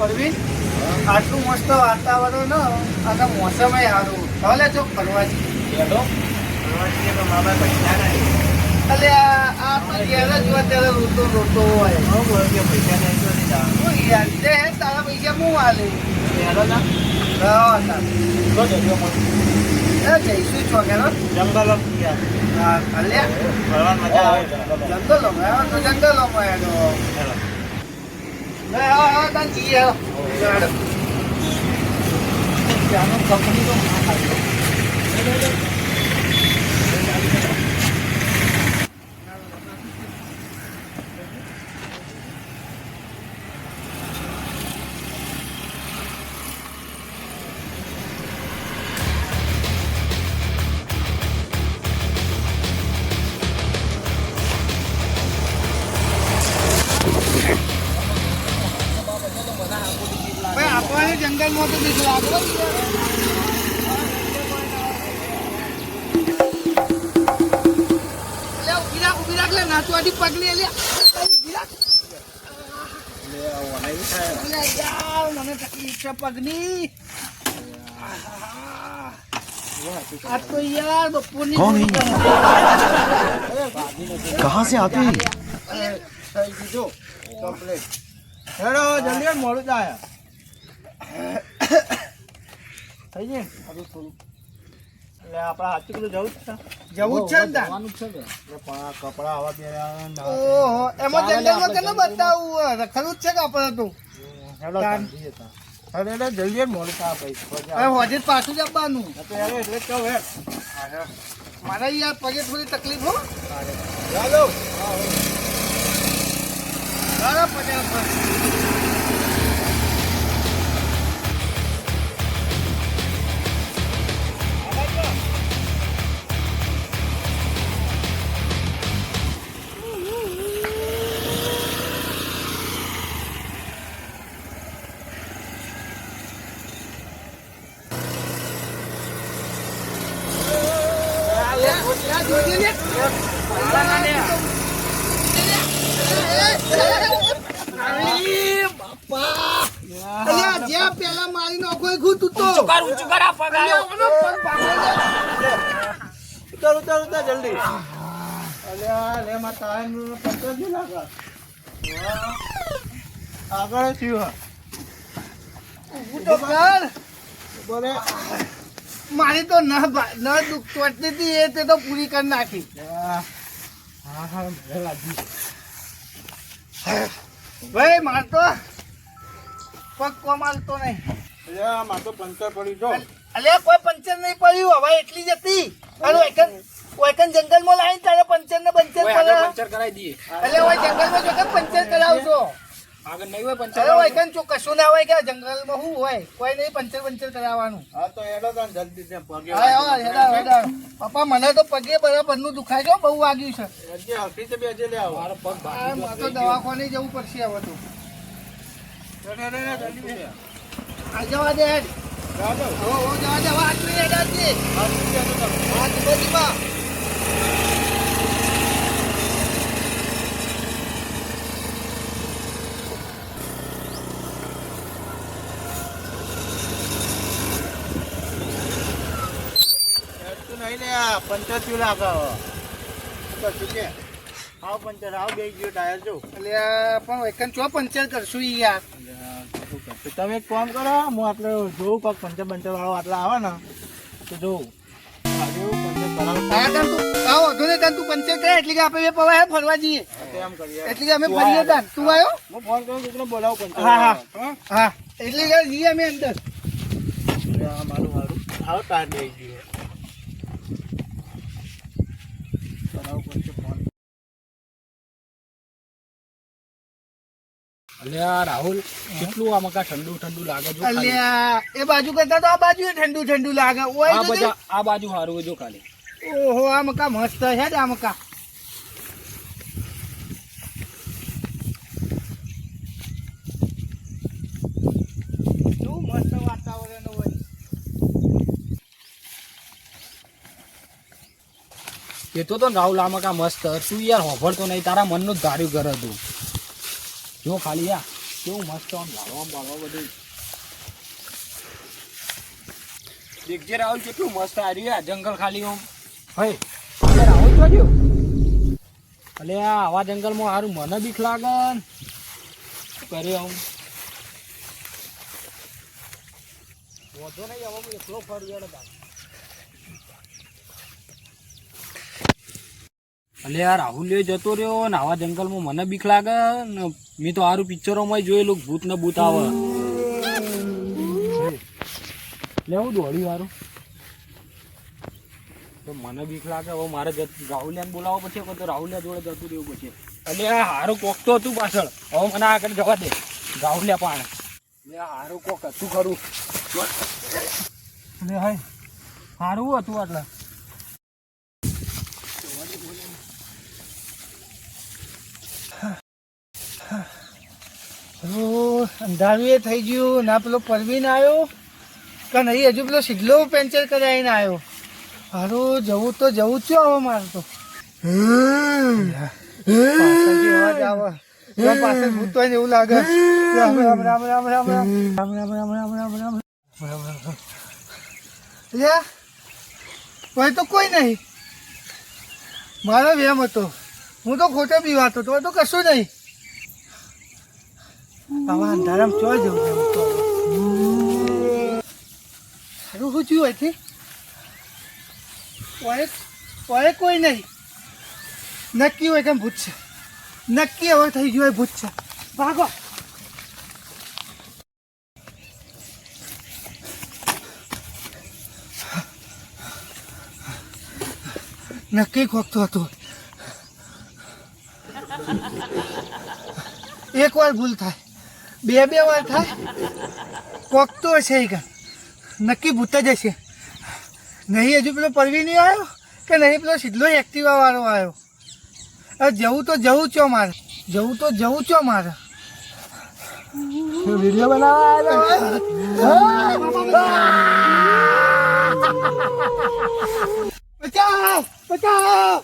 પરવીન આટલું મસ્ત વાતાવરણ અને મોસમ સારું. ચાલે જો ફરવા જઈએ ફરવા જઈએ તો મારા પૈસા નહીં અલે આ તો ઘેર જ હોય ત્યારે રોતો રોતો હોય. હું યાર તે હે તારા પૈસા હું વાલે? એ જઈશું છો કે હા અલ્યા જંગલોમાં આવ્યો તો જંગલોમાં આવ્યો લે આવો આવો તાન જઈએ આવો. હેડો. ત્યાંનો કંપની તો ના જંગલમાં તો આગળ પગલી તકલીફ છે પગની. આ તો યાર બપોરની કોણ કહા સે આતે? હેડો જલ્દી મોડું થાય. થઈ જાય હવે થોડું એટલે આપણે હાથી પેલું જવું જ છે. જવું જ છે ને કપડા આવા પહેર્યા ઓહો એમાં જંગલમાં કેને બતાવવું હોય? જ છે કે આપણે તો? હેડો તાન. અરે એટલે જલ્દી જ મોડું થાય ભાઈ. હવે હોજે જ પાછું જ આપવાનું. તો એટલે કહું મારા યાર પગે થોડી તકલીફ હો. ચાલો. ચાલો પેલા મારી નાખો એ તું તો અલ્યા, ઓનો પગ ભાગો લે. ઉતાર ઉતાર ઉતાર જલ્દી અલ્યા લે માં ટાઈમ પંદર દી લાગે આગળ થયું હા બોલે મારી તો ન ન દુખ ચોટતી હતી એ તે તો પૂરી કરી નાખી. હા હા મને લાગી ભાઈ માર તો પગ કોમ હાલતો નહીં. અલ્યા માર તો પંચર પડી જો. અલ્યા કોઈ પંચર નહીં પડ્યું હવે એટલી જ હતી. અરે ઓયકન કોઈકન જંગલમાં લાવીને તારે પંચર ને પંચર કરે પંચર કરાવી દઈએ. એટલે ઓય જંગલમાં જો પંચર કરાવશો આગળ નહીં હોય પંચર અરે ઓયકન ચો કશું ના હોય કે જંગલમાં શું હોય? કોઈ નહીં પંચર પંચર કરાવવાનું. હા તો એડો તાન જલ્દી ત્યાં પગે હા હા હેડા હેડા. પપ્પા મને તો પગે બરાબરનું દુખાય છે બહુ વાગ્યું છે. હજી ઓફિસે બે હજી લે આવો. મારો પગ ભાગી મારે તો દવાખાને જવું પડશે હવે તો. રે, રે, રે, જલ્દી આ જવા દે. હો હો જવા દે વાત નહીં હેડ આજથી. હા, જલ્દી આવજો તમે. હા ધીમા ધીમા હેડતું નહીં લે પંચર લાગે કરશું કે? આવ પંચર. આવ બે ગયો ટાયર જો. એટલે પણ એકન ચો પંચર કરશું યાર. તમે એક કામ કરો હું આટલે જોઉં કોક પંચર બંચર વાળો આટલા આવે ને તો જોઉં. આજે એવું પંચર કરાવું. હા તન તું હા વાંધો નહીં તન તું પંચર કરે એટલે કે આપણે બે પવાય ફરવા જઈએ તો એમ કરીએ એટલે કે અમે ફરીએ તાન તું આવ્યો હું ફોન કરું કોકને બોલાવું પંચર હા, હા. વાળો. હા એટલે કે જઈએ અમે અંદર હા આ મારું મારું આવો ટાયર લઈ ગયો કરાવું પંચર ફોન અલ્યા રાહુલ કેટલું આ મકા ઠંડુ ઠંડુ લાગે જો અલ્યા એ બાજુ કરતા તો આ બાજુ ઠંડુ ઠંડુ લાગે. ઓય આ તો આ બાજુ સારું જો ખાલી. ઓહો આ મકા મસ્ત છે આ મકા કેવું મસ્ત વાતાવરણ હોય. કેતો તો રાહુલ આ મકા મસ્ત. તું યાર હોભળતો નહીં. તારા મનનું જ ધાર્યું ઘર તું જો ખાલી આ. કેવું મસ્ત આમ લાડવા બાળવા બધું. દેખજે રાહુલ કેટલું મસ્ત હાર્યું આ જંગલ ખાલી આમ. હે આવું રાહુલ તો જો. અલે આ આવા જંગલમાં સારું મને બીક લાગે કરે આમ વધુ નહીં હવે એકલો ફરું યાર અલે આ રાહુલ જતો રહ્યો ને આવા જંગલમાં મને બીક લાગે ને મેં તો સારું પિક્ચરોમાં જોયેલું ભૂત ને ભૂત આવે. લેવું દોડ્યું વાળું તો મને બીક લાગે, હવે મારે રાહુલિયાને બોલાવો કાં તો રાહુલિયા જોડે જતું રહેવું પછી એટલે આ હારું કોક તો હતું પાછળ. હવે મને આગળ જવા દે રાહુલિયા પાણ. એટલે હારું કોક હતું ખરું. એટલે હાય. હારું હતું એટલે અંધારું એ થઈ ગયું. ના પેલો પરવીન આવ્યો? કે નહીં હજુ પેલો સીધલો પેન્ચર કરાવીને આવ્યો. હારું જવું તો જવું જ છે હવે મારે તો. પાછળ ભૂત હોય ને એવું લાગે. રામ રામ રામ રામ રામ રામ રામ. રામ રામ રામ રામ રામ રામ રામ. રામ લ્યા કોઈ તો કોઈ નહીં. મારો વેમ હતો. હું તો ખોટો હતો. તો કશું નહીં. આવા અંધારામ ચો જવું છે તો? સારું શું થયું અહીંથી? ઓય કોઈ નહીં. નક્કી હોય કેમ ભૂત છે. નક્કી હવે થઈ ગયું હોય ભૂત છે. ભાગો. નક્કી ખોખતું હતું. એક વાર ભૂલ થાય. બે બે વાર થાય કોક તો હશે એ કાં. નક્કી ભૂત જ હશે. નહીં હજુ પેલો પરવી નહીં આવ્યો કે નહીં પેલો સીધલો એક્ટિવા વાળો આવ્યો? હવે જવું તો જવું છો મારે. જવું તો જવું છો મારે. વીડિયો બનાવવા બચાવ બચાવ.